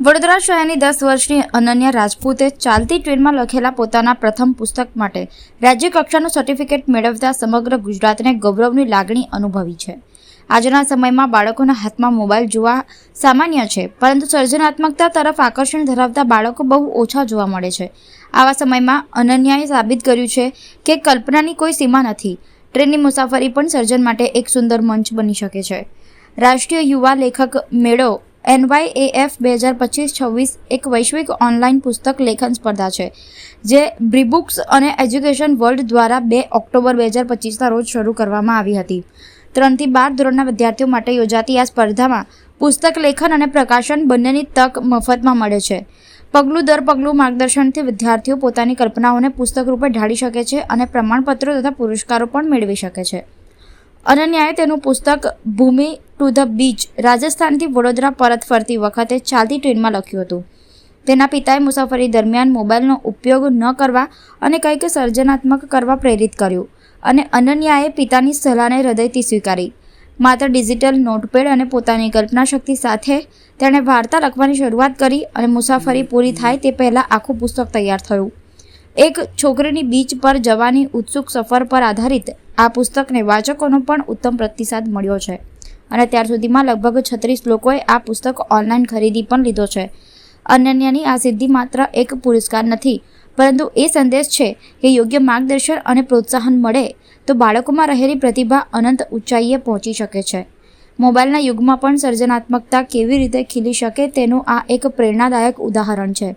વડોદરા શહેરની દસ વર્ષની અનન્યા રાજપૂતે ચાલતી ટ્રેનમાં લખેલા પોતાના પ્રથમ પુસ્તક માટે રાજ્ય કક્ષાનું સર્ટિફિકેટ મેળવતા સમગ્ર ગુજરાતને ગૌરવની લાગણી અનુભવી છે. આજના સમયમાં બાળકોના હાથમાં મોબાઈલ જોવા સામાન્ય છે, પરંતુ સર્જનાત્મકતા તરફ આકર્ષણ ધરાવતા બાળકો બહુ ઓછા જોવા મળે છે. આવા સમયમાં અનન્યાએ સાબિત કર્યું છે કે કલ્પનાની કોઈ સીમા નથી. ટ્રેનની મુસાફરી પણ સર્જન માટે એક સુંદર મંચ બની શકે છે. રાષ્ટ્રીય યુવા લેખક મેળો એનવાયએએફ બે હજાર પચીસ છવ્વીસ એક વૈશ્વિક ઓનલાઈન પુસ્તક લેખન સ્પર્ધા છે, જે બ્રીબુક્સ અને એજ્યુકેશન વર્લ્ડ દ્વારા બે ઓક્ટોબર બે હજાર પચીસના રોજ શરૂ કરવામાં આવી હતી. ત્રણથી બાર ધોરણના વિદ્યાર્થીઓ માટે યોજાતી આ સ્પર્ધામાં પુસ્તક લેખન અને પ્રકાશન બંનેની તક મફતમાં મળે છે. પગલું દર પગલું માર્ગદર્શનથી વિદ્યાર્થીઓ પોતાની કલ્પનાઓને પુસ્તક રૂપે ઢાળી શકે છે અને પ્રમાણપત્રો તથા પુરસ્કારો પણ મેળવી શકે છે. અનન્યાએ તેનું પુસ્તક ભૂમિ ટુ ધ બીચ રાજસ્થાનથી વડોદરા પરત ફરતી વખતે ચાલતી ટ્રેનમાં લખ્યું હતું. તેના પિતાએ મુસાફરી દરમિયાન મોબાઈલનો ઉપયોગ ન કરવા અને કંઈક સર્જનાત્મક કરવા પ્રેરિત કર્યું અને અનન્યાએ પિતાની સલાહને હૃદયથી સ્વીકારી. માત્ર ડિજિટલ નોટપેડ અને પોતાની કલ્પના શક્તિ સાથે તેણે વાર્તા લખવાની શરૂઆત કરી અને મુસાફરી પૂરી થાય તે પહેલાં આખું પુસ્તક તૈયાર થયું. એક છોકરીની બીચ પર જવાની ઉત્સુક સફર પર આધારિત આ પુસ્તકને વાચકોનો પણ ઉત્તમ પ્રતિસાદ મળ્યો છે. અને ત્યાર સુધીમાં લગભગ છત્રીસ લોકોએ આ પુસ્તક ઓનલાઈન ખરીદી પણ લીધો છે. અનન્યાની આ સિદ્ધિ માત્ર એક પુરસ્કાર નથી, પરંતુ એ સંદેશ છે કે યોગ્ય માર્ગદર્શન અને પ્રોત્સાહન મળે તો બાળકોમાં રહેલી પ્રતિભા અનંત ઊંચાઈએ પહોંચી શકે છે. મોબાઈલના યુગમાં પણ સર્જનાત્મકતા કેવી રીતે ખીલી શકે તેનું આ એક પ્રેરણાદાયક ઉદાહરણ છે.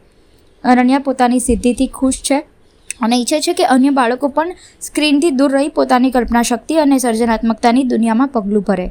અનન્યા પોતાની સિદ્ધિથી ખુશ છે અને ઈચ્છે છે કે અન્ય બાળકો પણ સ્ક્રીનથી દૂર રહી પોતાની કલ્પના શક્તિ અને સર્જનાત્મકતાની દુનિયામાં પગલું ભરે.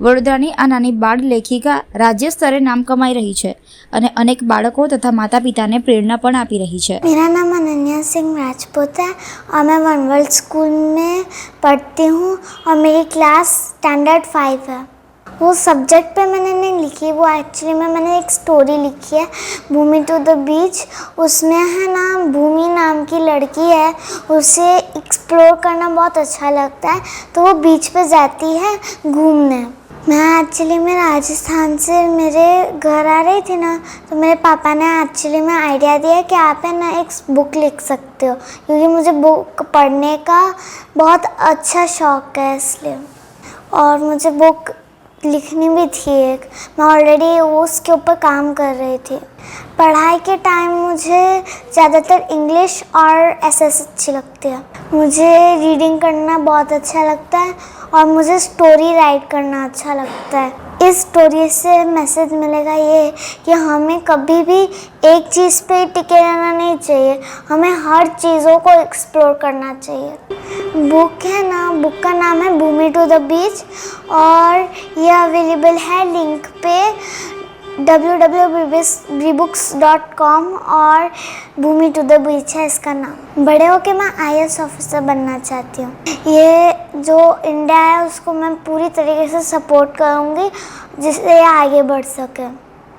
વડોદરાની આ નાની બાળ લેખિકા રાજ્ય સ્તરે નામ કમાઈ રહી છે અને અનેક બાળકો તથા માતા પિતાને પ્રેરણા પણ આપી રહી છે मेरा नाम अनन्या सिंह राजपूत है और मैं वन वर्ल्ड स्कूल में पढ़ती हूँ और मेरी क्लास स्टैंडर्ड फाइव है वो सब्जेक्ट पे मैंने नहीं लिखी वो एक्चुअली में मैंने एक स्टोरी लिखी है भूमि टू द बीच उसमें है ना भूमि नाम की लड़की है उसे एक्सप्लोर करना बहुत अच्छा लगता है तो वो बीच पे जाती है घूमने मैं एक्चुअली मैं राजस्थान से मेरे घर आ रही थी ना तो मेरे पापा ने एक्चुअली में आइडिया दिया कि आप है ना एक बुक लिख सकते हो, क्योंकि मुझे बुक पढ़ने का बहुत अच्छा शौक है इसलिए। और मुझे बुक लिखनी भी थी एक। मैं ऑलरेडी वो उसके ऊपर काम कर रही थी। पढ़ाई के टाइम मुझे ज़्यादातर इंग्लिश और एस एस अच्छी लगती है। मुझे रीडिंग करना बहुत अच्छा लगता है और मुझे स्टोरी राइट करना अच्छा लगता है। इस स्टोरी से मैसेज मिलेगा ये कि हमें कभी भी एक चीज़ पे टिके रहना नहीं चाहिए। हमें हर चीज़ों को एक्सप्लोर करना चाहिए। बुक है ना बुक का नाम है भूमि टू द बीच और ये अवेलेबल है लिंक पे। www.bbooks.com और भूमि टू द बीच है इसका नाम। बड़े होके मैं आईएएस ऑफिसर बनना चाहती हूँ। ये जो इंडिया है, उसको मैं पूरी तरीके से सपोर्ट करूँगी जिससे ये आगे बढ़ सके।